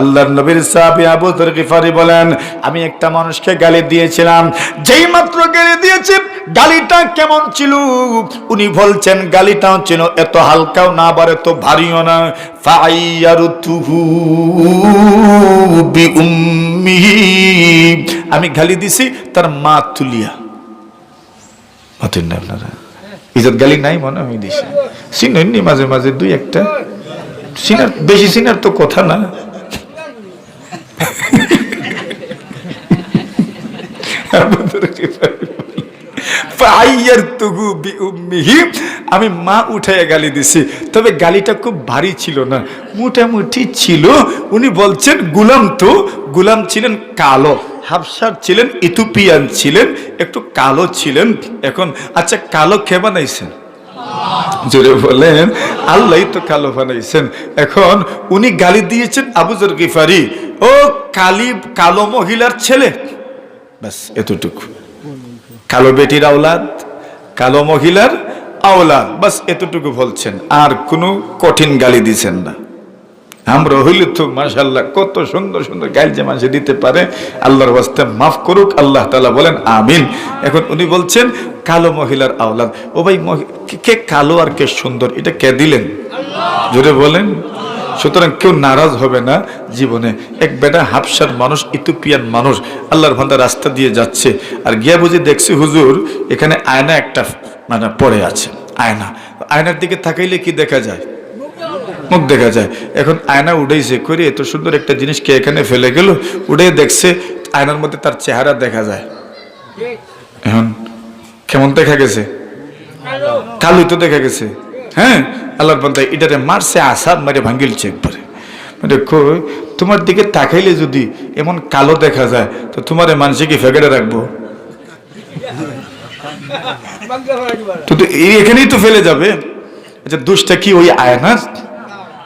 আল্লাহর নবীর সাহাবী আবু যর গিফারি বলেন, আমি একটা মানুষকে গালি দিয়েছিলাম। যেই মাত্র গালি দিয়েছি, গালিটা কেমন ছিল? উনি বলছেন, গালিটাও ছিল এত হালকাও না, আবার এত ভারীও না। আমি গালি দিছি, তার মা তুলিয়া। মাতুন না আপনারা ইজত গালি নাই মনে আমি দিছি। সিনেননি মাঝে মাঝে দুই একটা। সিনার, বেশি সিনার তো কথা না। আমি মা উঠাইয়া গালি দিছি। তবে গালিটা খুব ভারী ছিল না। মোটামুটি ছিল। উনি বলছেন, গুলাম তো, গুলাম ছিলেন কালো। হাফসার ছিলেন, ইথিওপিয়ান ছিলেন, একটু কালো ছিলেন এখন। আচ্ছা কালো কে বানাইছেন? জোরে বলেন আল্লাহ তো কালো বানাইছেন। এখন উনি গালি দিয়েছেন আবুজর গিফারি। ও কালি, কালো মহিলার ছেলে। ব্যাস, এতটুকু। কালো বেটির আওলাদ, কালো মহিলার আওলাদ। বাস এতটুকু বলছেন। আর কোনো কঠিন গালি দিছেন না। আমরা হইলে তো মাশাল্লাহ কত সুন্দর সুন্দর গাইল যে মাঝে দিতে পারে। আল্লাহর বাস্তে মাফ করুক, আল্লাহ তালা বলেন, আমিন। এখন উনি বলছেন, কালো মহিলার আওলাদ। ও ভাই কে- কালো আর কে সুন্দর, এটা কে দিলেন? জোরে বলেন। সুতরাং কেউ নারাজ হবে না জীবনে। এক বেটা হাফসার মানুষ, ইথিওপিয়ান মানুষ, আল্লাহর ভান্ডার রাস্তা দিয়ে যাচ্ছে। আর গিয়া বুঝি দেখছি হুজুর, এখানে আয়না একটা মানে পড়ে আছে, আয়না। আয়নার দিকে তাকাইলে কি দেখা যায়? মুখ দেখা যায়। এখন আয়না উঠেছে করে এত সুন্দর একটা জিনিসকে এখানে ফেলে গেল উঠে দেখছে আয়নার মধ্যে তার চেহারা দেখা যায়। এখন কেমন দেখা গেছে? কালোই তো দেখা গেছে। হ্যাঁ? আল্লাহর বন্ধা এটারে মারছে আসাদ মারে ভাঙ্গিলছে একবারে। মানে কই তোমার দিকে তাকাইলে যদি এমন কালো দেখা যায় তো তোমার মানুষে কি ফেকেটে রাখব? তো এখানেই তো ফেলে যাবে। আচ্ছা দোষটা কি ওই আয়না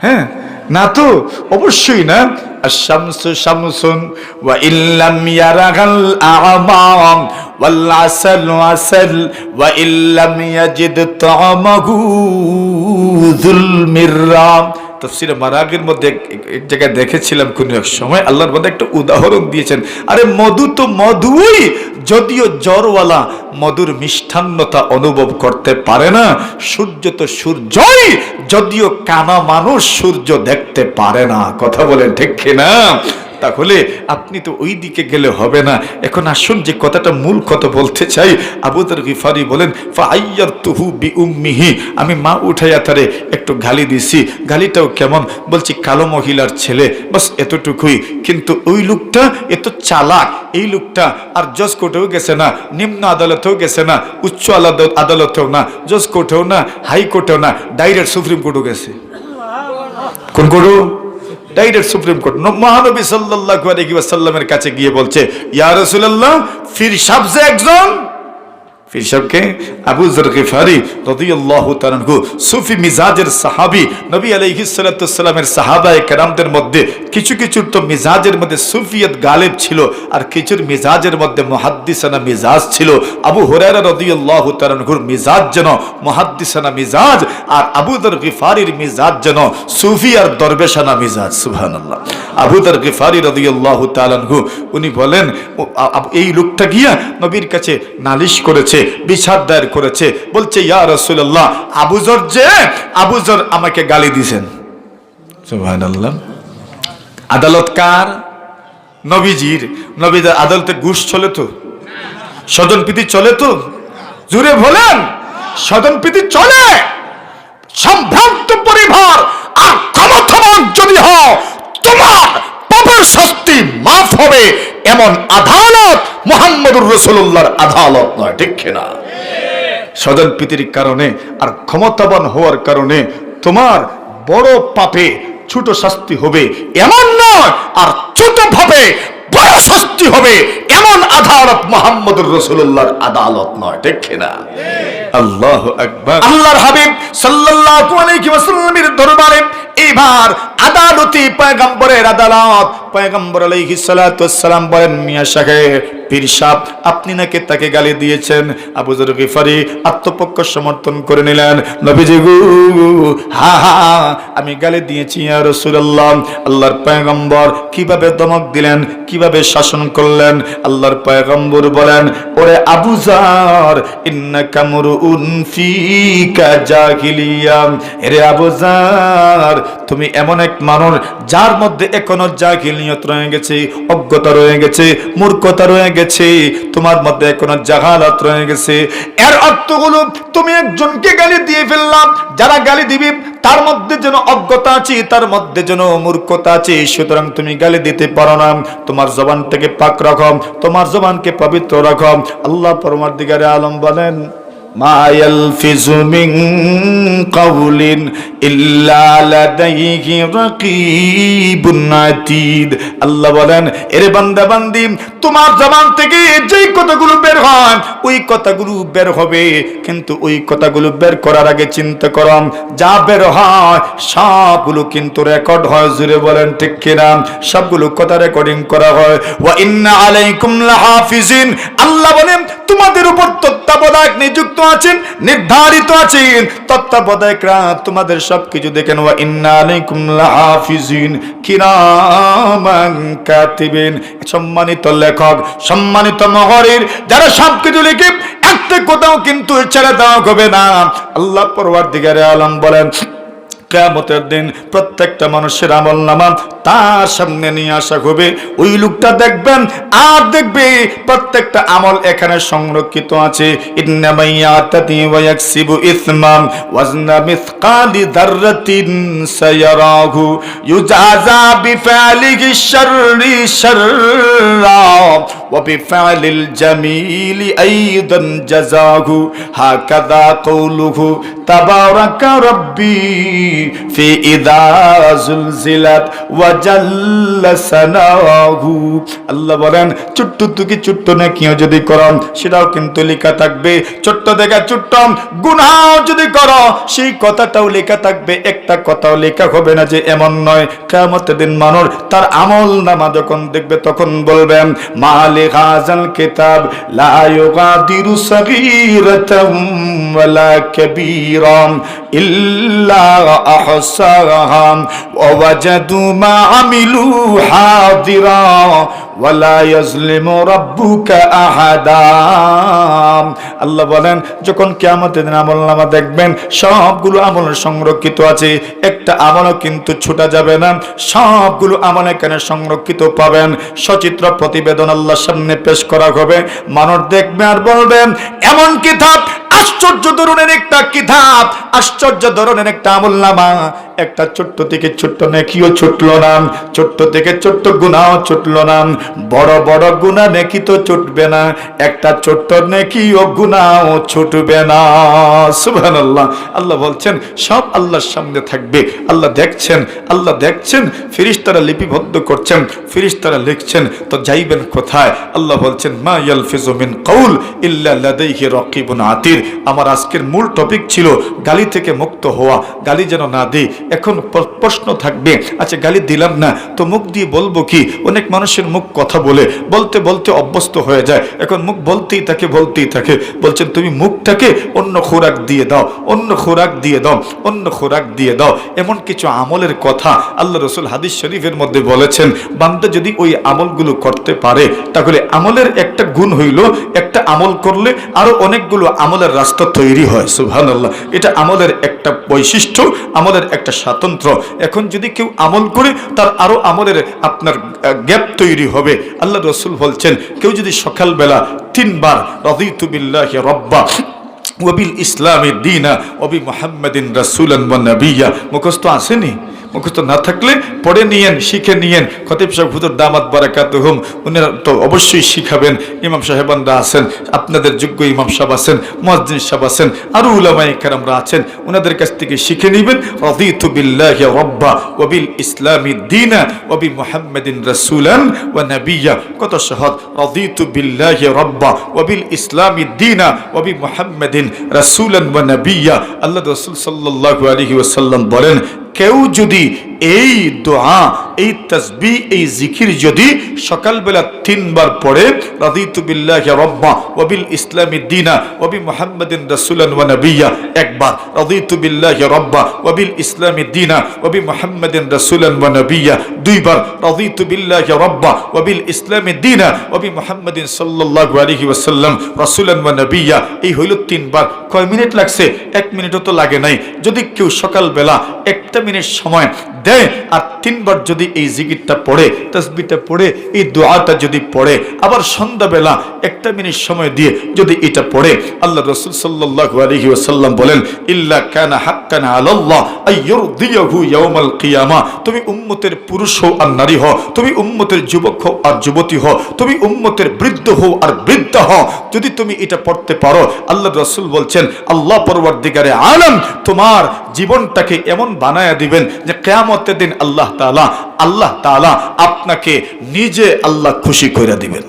হ্যাঁ না তো, অবশ্যই না। আশামসু শামসুন, ওয়া ইল্লাম ইয়ারাগাল আ'মাম ওয়াল আসাল আসাল, ওয়া ইল্লাম ইয়াজিদ তা'মাহু যুল মিররাম। তাফসিরে মারাগের মধ্যে এক- জায়গায় দেখেছিলাম কোন এক সময়, আল্লাহর মধ্যে একটা উদাহরণ দিয়েছেন। আরে মধু তো মধুই যদিও জ্বরওয়ালা মধুর মিষ্টান্নতা অনুভব করতে পারে না, সূর্য তো সূর্যই, যদিও কানা মানুষ সূর্য দেখতে পারে না। কথা বলে ঠিক কিনা? তাহলে আপনি তো ওই দিকে গেলে হবে না। এখন আসুন যে কথাটা মূল কথা বলতে চাই। আবুদার গিফারি বলেন ফাইয়ার তুহু বি উম্মিহি আমি মা উঠাইয়া তারে একটু গালি দিছি। গালিটাও কেমন? বলছি, কালো মহিলার ছেলে। বাস এতটুকুই। কিন্তু ওই লোকটা এত চালাক। এই লোকটা আর জজ কোর্টেও গেছে না, নিম্ন আদালতেও গেছে না, উচ্চ আদালত আদালতেও না, জজ কোর্টেও না হাইকোর্টেও না, ডাইরেক্ট সুপ্রিম কোর্টও গেছে। কোন কোর্টও? Direct supreme court. মহানবী সাল্লাহ আলাইহি ওয়াসাল্লামের কাছে গিয়ে বলছে ইয়ারসুল্লাহ ফির সাবজে একজন সাহেবকে আবু গিফারি রাদিয়াল্লাহু তাআলা সুফি মিজাজের সাহাবী, নবী আলাইহিস সালাতু সাহাবায়ে কেরামদের মধ্যে কিছু কিছু তো মিজাজের মধ্যে সুফিয়ত গালিব ছিল আর কিছুর মিজাজের মধ্যে মুহাদ্দিসানা মিজাজ ছিল। আবু হুরায়রা রাদিয়াল্লাহু তাআলা আনহুর মিজাজ যেন মুহাদ্দিসানা মিজাজ আর আবু গিফারির মিজাজ যেন সুফি আর দরবেশানা মিজাজ, সুবহানাল্লাহ। আবু দর গিফারি রাদিয়াল্লাহু তাআলা উনি বলেন এই লোকটা গিয়া নবীর কাছে নালিশ করেছে বিচার দায়ের করেছে। বলছে, ইয়া রাসূলুল্লাহ আবুজর যে আবুজর আমাকে গালি দিছেন। আদালত কার? নবীজির। নবীদের আদালতে ঘুষ চলে তো? স্বজন প্রীতি চলে তো? জুড়ে বলেন, স্বজন প্রীতি চলে। সম্ভ্রান্ত পরিবার, আর ক্ষমতাবান যদি হও তোমার পাপের শাস্তি মাফ হবে। এমন আদালত মোহাম্মদুর রসুল্লাহর আদালত নয়, ঠিক কিনা? স্বজন প্রীতির কারণে আর ক্ষমতাবান হওয়ার কারণে তোমার বড় পাপে ছোট শাস্তি হবে এমন নয়, আর ছোট ভাবে বড় শাস্তি হবে এমন আদালত মোহাম্মদুর রসুল্লাহর আদালত নয়, ঠিক কিনা? আল্লাহ আকবার। আল্লাহর হাবিব সাল্লাল্লাহু আলাইহি ওয়াসাল্লামের দরবারে এবার আদালতে পয়গম্বরের আদালত পয়গম্বর আলাইহিস সালাতু ওয়াসসালাম বলেন, মিয়া সাহেব, পীর সাহেব, আপনি নাকি তাকে গালি দিয়েছেন? আবু যর গিফারি আত্মপক্ষ সমর্থন করে নিলেন। নবীজি গো, হা হা, আমি গালি দিয়েছি আল্লাহর পয়গম্বর কীভাবে দমক দিলেন, কীভাবে শাসন করলেন, আল্লাহর পয়গম্বর বলেন, ওরে আবু জার ইন্নাকা মুরউন ফিকা জাহিলিয়া তুমি এমন এক মানুষ যার মধ্যে এখনও জাহিলিয়ত রয়ে গেছে, অজ্ঞতা রয়ে গেছে, মূর্খতা রয়ে গেছে, তোমার মধ্যে এখনও জাহালাত রয়ে গেছে। এর অর্থগুলো তুমি একজনকে গালি দিয়ে ফেললাম, যারা গালি দিবি, তার মধ্যে যেন অজ্ঞতা আছে, তার মধ্যে যেন মূর্খতা আছে, সুতরাং তুমি গালি দিতে পারো না। তোমার জবান থেকে পাক রাখো, তোমার জবানকে পবিত্র রাখো। আল্লাহ পরমার দিগারে আলম বলেন কাউলিন ইল্লা লাদাইহি রাকিবুন আতীদ। আল্লাহ বলেন, এরে বান্দা বান্দি তোমার জবান থেকে যেই কথাগুলো বের হয়, ওই কথাগুলো বের হবে। কিন্তু ওই কথাগুলো বের করার আগে চিন্তা করম যা বের হয়, সবগুলো কিন্তু রেকর্ড হয়। জুড়ে বলেন, ঠিক কিনা? সবগুলো কথা রেকর্ডিং করা হয়। ওয়া ইন্না আলাইকুম লাহাফিজিন। আল্লাহ বলেন, তোমাদের উপর তত্ত্বাবধায়ক নিযুক্ত আছেন, নির্ধারিত আছেন। তত্ত্বাবধায়করা তোমাদের সবকিছু দেখেন ওয়া ইন্না আলাইকুম লাহাফিজিন, কিরামান কাতিবিন। সম্মানিত লেখক, সম্মানিত মহরের, যারা সবকিছু লিখে একটা কোথাও কিন্তু ছেড়ে দেওয়া হবে না। আল্লাহ পরওয়ার দিগারে আলম বলেন কেয়ামতের দিন প্রত্যেকটা মানুষের আমল নামা তার সামনে নিয়ে আসা হবে। ওই লোকটা দেখবেন, আর দেখবে প্রত্যেকটা আমল এখানে সংরক্ষিত আছে। ইসমাম ওয়াজনা মিসকালি দাররাতিন সায়ারাহু ইউজাজা বিফালিহি শাররি শাররা ওয়া বিফালিল জামিলি আইদান জাযাহু হাকাযা কওলুহু তাবারাকা রাব্বি في إذا زلزلت وجل سناه আল্লাহ বলেন ছোট্ট থেকে ছোট্ট নেকিও যদি করো সেটাও কিন্তু লেখা থাকবে ছোট্ট দেখা ছোট্ট গুনাহ যদি করো সেই কথাটাও লেখা থাকবে একটা কথাও লেখা হবে না যে এমন নয় কিয়ামতের দিন মানুষ তার আমল নামা যখন দেখবে তখন বলবেন মালে هذا الكتاب لا يغادر صغيرة ولا كبيرة إلا أحصاها ووجدوا ما عملوا حاضرا আল্লাহ বলেন, যখন কেমতের দিন আমল নামা দেখবেন, সবগুলো আমল সংরক্ষিত আছে, একটা আমলও কিন্তু ছুটা যাবে না। সবগুলো আমল এখানে সংরক্ষিত পাবেন। সচিত্র প্রতিবেদন আল্লাহর সামনে পেশ করা হবে। মানুষ দেখবে আর বলবেন এমন কিতাব আশ্চর্য ধরনের একটা কিতাব, আশ্চর্য ধরনের একটা আমল নামা একটা ছোট্ট থেকে ছোট্ট নেকিও ছুটল না, ছোট্ট থেকে ছোট্ট গুণাও ছুটল না, বড় বড় গুণা নেকি তো ছুটবে না, একটা ছোট্ট নেকিও গুণাও ছুটবে না। সুবহান আল্লাহ আল্লাহ বলছেন, সব আল্লাহর সামনে থাকবে। আল্লাহ দেখছেন আল্লাহ দেখছেন, ফিরিস্তারা লিপিবদ্ধ করছেন, ফিরিস্তারা লিখছেন, তো যাইবেন কোথায়? আল্লাহ বলছেন, মা ইয়ালফিজু মিন কৌল ইল্লা লাদাইহি রাকিবুন আতির। আমার আজকের মূল টপিক ছিল গালি থেকে মুক্ত হওয়া, গালি যেন না দিই। এখন প্রশ্ন থাকবে আচ্ছা গালি দিলাম না, তো মুখ দিয়ে বলব কি? অনেক মানুষের মুখ কথা বলে, বলতে বলতে অভ্যস্ত হয়ে যায়। এখন মুখ বলতেই থাকে বলতেই থাকে। বলছেন, তুমি মুখটাকে অন্য খোরাক দিয়ে দাও, অন্য খোরাক দিয়ে দাও, অন্য খোরাক দিয়ে দাও। এমন কিছু আমলের কথা আল্লাহ রসুল হাদিস শরীফের মধ্যে বলেছেন, বান্দা যদি ওই আমলগুলো করতে পারে, তাহলে আমলের একটা গুণ হইল, একটা আমল করলে আরও অনেকগুলো আমলের রাস্তা তৈরি হয়। সুবহান আল্লাহ এটা আমলের একটা বৈশিষ্ট্য আমলের একটা স্বাতন্ত্র। এখন যদি কেউ আমল করে, তার আরও আমলের আপনার গ্যাপ তৈরি হবে। আল্লাহ রসুল বলছেন, কেউ যদি সকালবেলা তিনবার রদিতুবিল্লাহ রব্বা ওবিল ইসলামের দিনা ওবি মোহাম্মদিন নবিয়া, মুখস্থ আসেনি মুখস্থ না থাকলে পড়ে নিয়েন, শিখে নিয়েন। খতিব সাহেব, হুজুর দামাত বারাকাত হুম উনারা তো অবশ্যই শিখাবেন। ইমাম সাহেবানরা আছেন, আপনাদের যোগ্য ইমাম সাহেব আছেন, মুয়াজ্জিন সাহেব আছেন, আরও উলামায়ে কেরামরা আছেন ওনাদের কাছ থেকে শিখে নেবেন। রাদিতু বিল্লাহি রাব্বা ওয়া বিল ইসলামি দিনা ওয়া বি মুহাম্মাদিন রাসূলান ওয়া কত সহজ। রাদিতু বিল্লাহি রাব্বা ওয়া বিল ইসলামি দিনা ওয়া বি মুহাম্মাদিন রাসূলান ওয়া আল্লাহ রসুল সাল্লাল্লাহু আলাইহি ওয়াসাল্লাম বলেন কেউ যদি এই দোয়া, এই তসবি, এই জিকির যদি সকালবেলা তিনবার পড়ে, রাদিতু বিল্লাহি রাব্বা ওয়া বিল ইসলামি দীনা ওয়া বি মুহাম্মাদিন রাসূলান ওয়া নাবিয়্যা। একবার, রাদিতু বিল্লাহি রাব্বা ওয়া বিল ইসলামি দীনা ওয়া বি মুহাম্মাদিন রাসূলান ওয়া নাবিয়্যা। দুইবার, রাদিতু বিল্লাহি রাব্বা ওয়া বিল ইসলামি দীনা ওয়া বি মুহাম্মাদিন সাল্লাল্লাহু আলাইহি ওয়াসাল্লাম রাসূলান ওয়া নাবিয়্যা। এই হইল তিনবার। কয় মিনিট লাগছে? এক মিনিটও তো লাগে নাই। যদি কেউ সকালবেলা একটা মিনিট সময় দেয় আর তিনবার যদি এই জিকিরটা পড়ে তসবিটা পড়ে, এই দোয়াটা যদি পড়ে, আবার সন্ধ্যাবেলা একটা মিনিট সময় দিয়ে যদি এটা পড়ে, আল্লাহ রসুল ওয়াসাল্লাম বলেন, ইল্লা কানা হাক্কান ইয়াউমাল কিয়ামা। তুমি উম্মতের পুরুষ আর নারী তুমি উম্মতের যুবক আর যুবতী হও, তুমি উম্মতের বৃদ্ধ হও আর বৃদ্ধ হও। যদি তুমি এটা পড়তে পারো, আল্লাহ রসুল বলছেন, আল্লাহ পরবর্তীকারে আলম তোমার জীবনটাকে এমন বানায়া দিবেন যে কেয়ামতের দিন আল্লাহ তাআলা আল্লাহ তাআলা আপনাকে নিজে আল্লাহ খুশি করে দিবেন।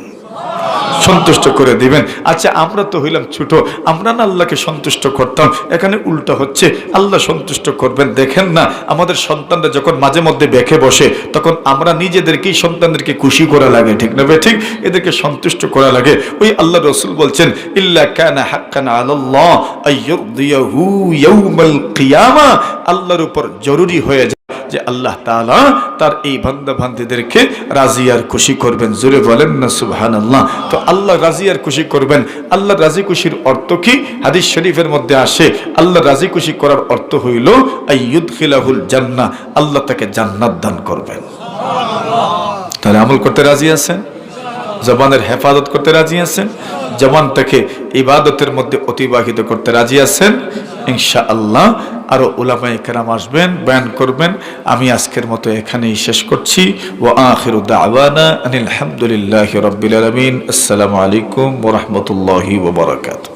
সন্তুষ্ট করে দিবেন। আচ্ছা আমরা তো হইলাম ছোট, আমরা না আল্লাহকে সন্তুষ্ট করতাম। এখানে উল্টা হচ্ছে, আল্লাহ সন্তুষ্ট করবেন। দেখেন না, আমাদের সন্তানরা যখন মাঝে মধ্যে বেঁকে বসে, তখন আমরা নিজেদেরকেই সন্তানদেরকে খুশি করা লাগে, ঠিক না বে ঠিক? এদেরকে সন্তুষ্ট করা লাগে। ওই আল্লাহ রসুল বলছেন, ইল্লা কানা হাক্কান কিয়ামা। আল্লাহর উপর জরুরি হয়ে যায় যে আল্লাহ তাআলা তার এই বান্দা বান্দিদেরকে রাজি আর খুশি করবেন। জোরে বলেন না, সুবহানাল্লাহ। তো আল্লাহ রাজি আর খুশি করবেন। আল্লাহ রাজি খুশির অর্থ কি? হাদিস শরীফের মধ্যে আসে, আল্লাহ রাজি খুশি করার অর্থ হইল, আইয়ুদখিলাহুল জান্নাহ আল্লাহ তাকে জান্নাত দান করবেন। তাহলে আমল করতে রাজি আছেন? জবানের হেফাজত করতে রাজি আছেন? জবানটাকে ইবাদতের মধ্যে অতিবাহিত করতে রাজি আছেন? ইনশা আল্লাহ আরও উলামায়ে কেরাম আসবেন, ব্যান করবেন। আমি আজকের মতো এখানেই শেষ করছি। ও আখির দাওয়ানা আনিল আলহামদুলিল্লাহ রাব্বিল আলামিন। আসসালামু আলাইকুম ওরহমতুল্লাহি বারাকাতুহু।